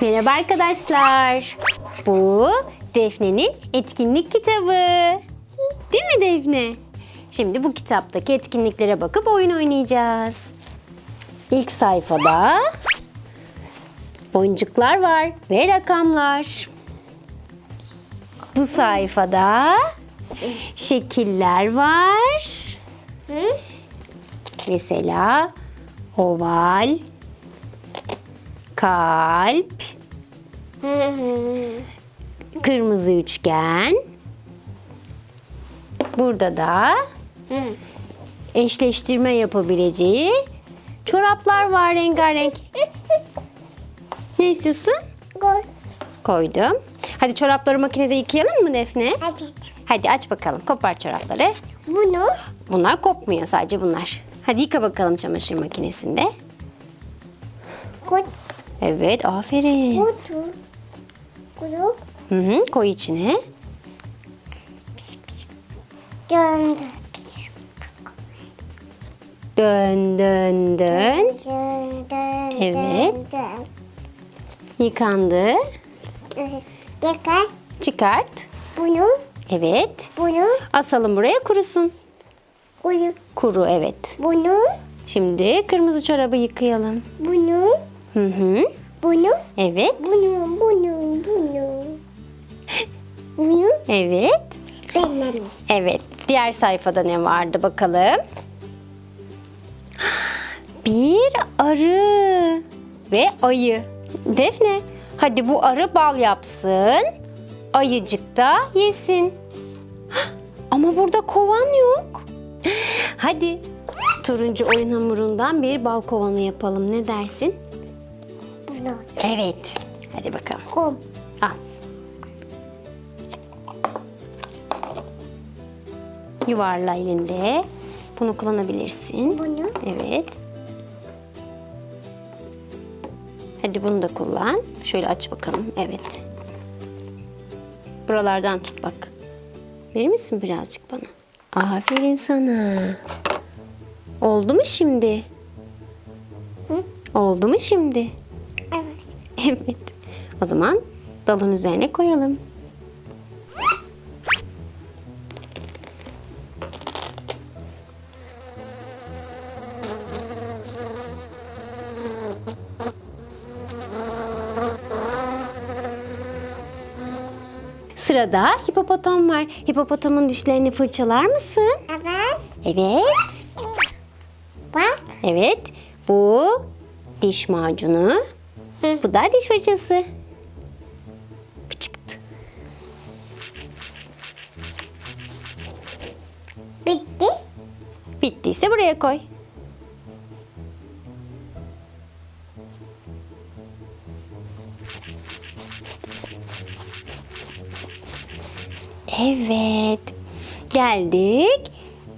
Merhaba arkadaşlar. Bu Defne'nin etkinlik kitabı. Değil mi Defne? Şimdi bu kitaptaki etkinliklere bakıp oyun oynayacağız. İlk sayfada oyuncuklar var ve rakamlar. Bu sayfada şekiller var. Mesela oval, kalp, kırmızı üçgen. Burada da eşleştirme yapabileceği çoraplar var rengarenk. Ne istiyorsun? Gol. Koydum. Hadi çorapları makinede yıkayalım mı Defne? Evet. Hadi aç bakalım. Kopar çorapları. Bunu Bunlar kopmuyor sadece bunlar. Hadi yıka bakalım çamaşır makinesinde. gol. Evet aferin. Kutu. Kutu. Hı hı, koy içine. Dön dön dön. Evet. Yıkandı. Dikkat. Çıkart. Bunu. Evet. Bunu. Asalım buraya kurusun. Bunu. Kuru evet. Bunu. Şimdi kırmızı çorabı yıkayalım. Bunu. Hı hı. Bunu. Evet. Bunu. Bunu. Bunu. Bunu. Evet. Benim. Evet. Diğer sayfada ne vardı bakalım. Bir arı ve ayı. Defne, hadi bu arı bal yapsın. Ayıcık da yesin. Ama burada kovan yok. Hadi turuncu oyun hamurundan bir bal kovanı yapalım. Ne dersin? Evet. Hadi bakalım. Kum. Al. Yuvarla elinde. Bunu kullanabilirsin. Bunu. Evet. Hadi bunu da kullan. Şöyle aç bakalım. Evet. Buralardan tut bak. Verir misin birazcık bana? Aferin sana. Oldu mu şimdi? Hı? Oldu mu şimdi? Evet. O zaman dalın üzerine koyalım. Sırada hipopotam var. Hipopotamın dişlerini fırçalar mısın? Evet. Evet. Bak. Evet. Bu diş macunu. Bu da diş fırçası. Pıçıktı. Bitti. Bittiyse buraya koy. Evet. Geldik.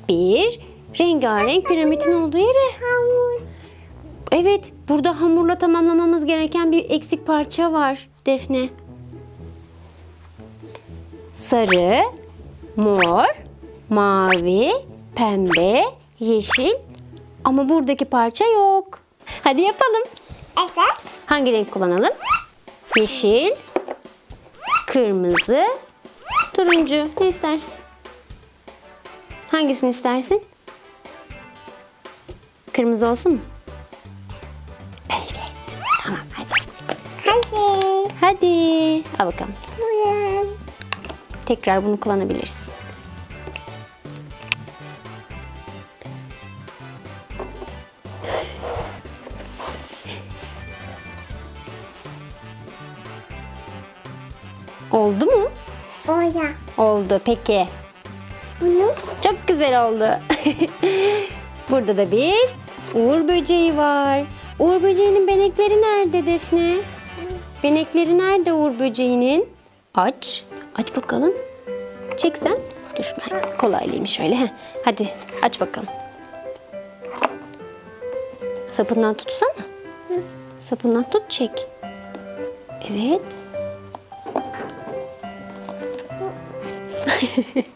Bir rengarenk piramidin olduğu yere. Evet, burada hamurla tamamlamamız gereken bir eksik parça var Defne. Sarı, mor, mavi, pembe, yeşil ama buradaki parça yok. Hadi yapalım. Evet. Hangi renk kullanalım? Yeşil, kırmızı, turuncu. Ne istersin? Hangisini istersin? Kırmızı olsun mu? Al bakalım. Tekrar bunu kullanabilirsin. Oldu mu? Oya. Oldu peki. Bunu. Çok güzel oldu. Burada da bir uğur böceği var. Uğur böceğinin benekleri nerede Defne? Benekleri nerede uğur böceğinin? Aç. Aç bakalım. Çek sen. Dur ben kolaylıyım şöyle. Heh. Hadi aç bakalım. Sapından tutsana. Sapından tut çek. Evet.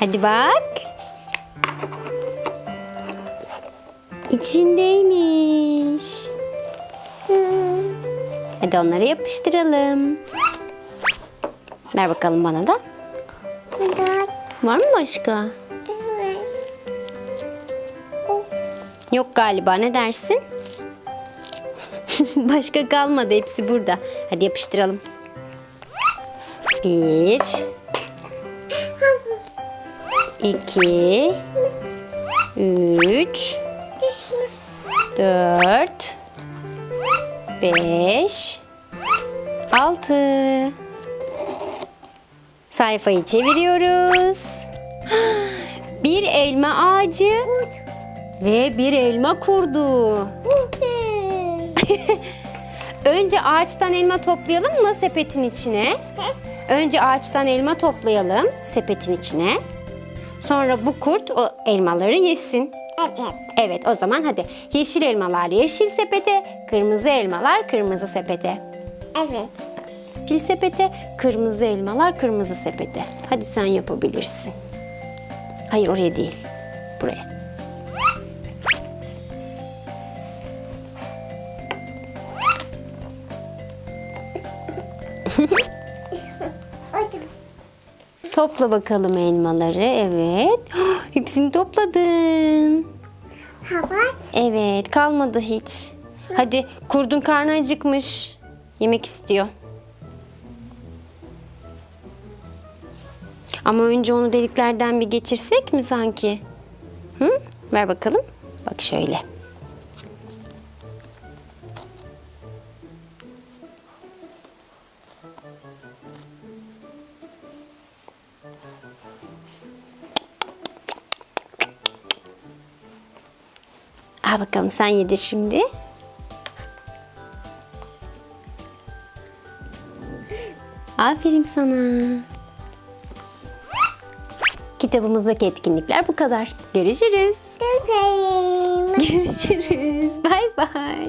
Hadi bak. İçindeymiş. Hadi onları yapıştıralım. Ver bakalım bana da. Burada. Var mı başka? Evet. Yok galiba ne dersin? Başka kalmadı hepsi burada. Hadi yapıştıralım. Bir. iki, Üç. Dört. Beş. Altı. Sayfayı çeviriyoruz. Bir elma ağacı ve bir elma kurdu. Önce ağaçtan elma toplayalım mı sepetin içine? Önce ağaçtan elma toplayalım sepetin içine. Sonra bu kurt o elmaları yesin. Evet. Evet o zaman hadi. Yeşil elmalar yeşil sepete, kırmızı elmalar kırmızı sepete. Evet. Yeşil sepete, kırmızı elmalar kırmızı sepete. Hadi sen yapabilirsin. Hayır oraya değil. Buraya. Topla bakalım elmaları. Evet. Hepsini topladın. Hava. Evet, kalmadı hiç. Hadi, kurdun karnı acıkmış. Yemek istiyor. Ama önce onu deliklerden bir geçirsek mi sanki? Hı? Ver bakalım. Bak şöyle. Al bakalım sen yedir şimdi. Aferin sana. Kitabımızdaki etkinlikler bu kadar. Görüşürüz. Görüşürüz. Görüşürüz. Bay bay.